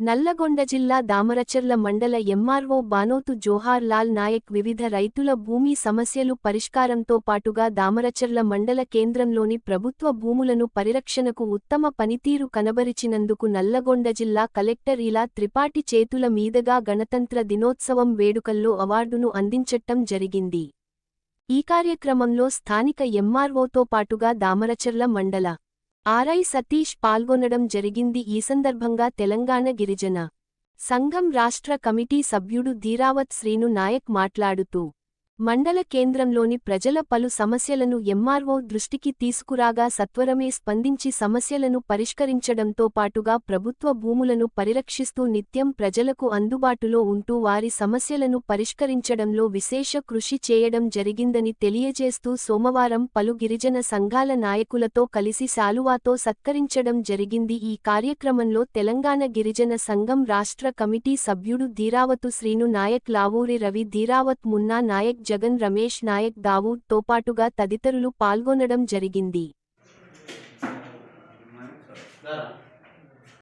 నల్లగొండ జిల్లా దామరచర్ల మండల ఎంఆర్ఓ బానోతు జోహార్ లాల్ నాయక్ వివిధ రైతుల భూమి సమస్యలు పరిష్కారంతో పాటుగా దామరచర్ల మండల కేంద్రంలోని ప్రభుత్వ భూములను పరిరక్షణకు ఉత్తమ పనితీరు కనబరిచినందుకు నల్లగొండ జిల్లా కలెక్టర్ ఇలా త్రిపాఠి చేతుల మీదుగా గణతంత్ర దినోత్సవం వేడుకల్లో అవార్డును అందించటం జరిగింది. ఈ కార్యక్రమంలో స్థానిక ఎంఆర్ఓతో పాటుగా దామరచర్ల మండల ఆర్ఐ సతీష్ పాల్గొనడం జరిగింది ఈ సందర్భంగా తెలంగాణ గిరిజన సంఘం రాష్ట్ర కమిటీ సభ్యుడు ధీరావత్ శ్రీను నాయక్ మాట్లాడుతూ మండల కేంద్రంలోని ప్రజల పలు సమస్యలను ఎంఆర్ఓ దృష్టికి తీసుకురాగా సత్వరమే స్పందించి సమస్యలను పరిష్కరించడంతో పాటుగా ప్రభుత్వ భూములను పరిరక్షిస్తూ నిత్యం ప్రజలకు అందుబాటులో ఉంటూ వారి సమస్యలను పరిష్కరించడంలో విశేష కృషి చేయడం జరిగిందని తెలియజేస్తూ సోమవారం పలు గిరిజన సంఘాల నాయకులతో కలిసి శాలువాతో సత్కరించడం జరిగింది. ఈ కార్యక్రమంలో తెలంగాణ గిరిజన సంఘం రాష్ట్ర కమిటీ సభ్యుడు ధీరావతు శ్రీను నాయక్ లావూరి రవి ధీరావత్ మున్నా నాయక్ జగన్ రమేష్ నాయక్ దావూద్ తోపాటుగా తదితరులు పాల్గొనడం జరిగింది.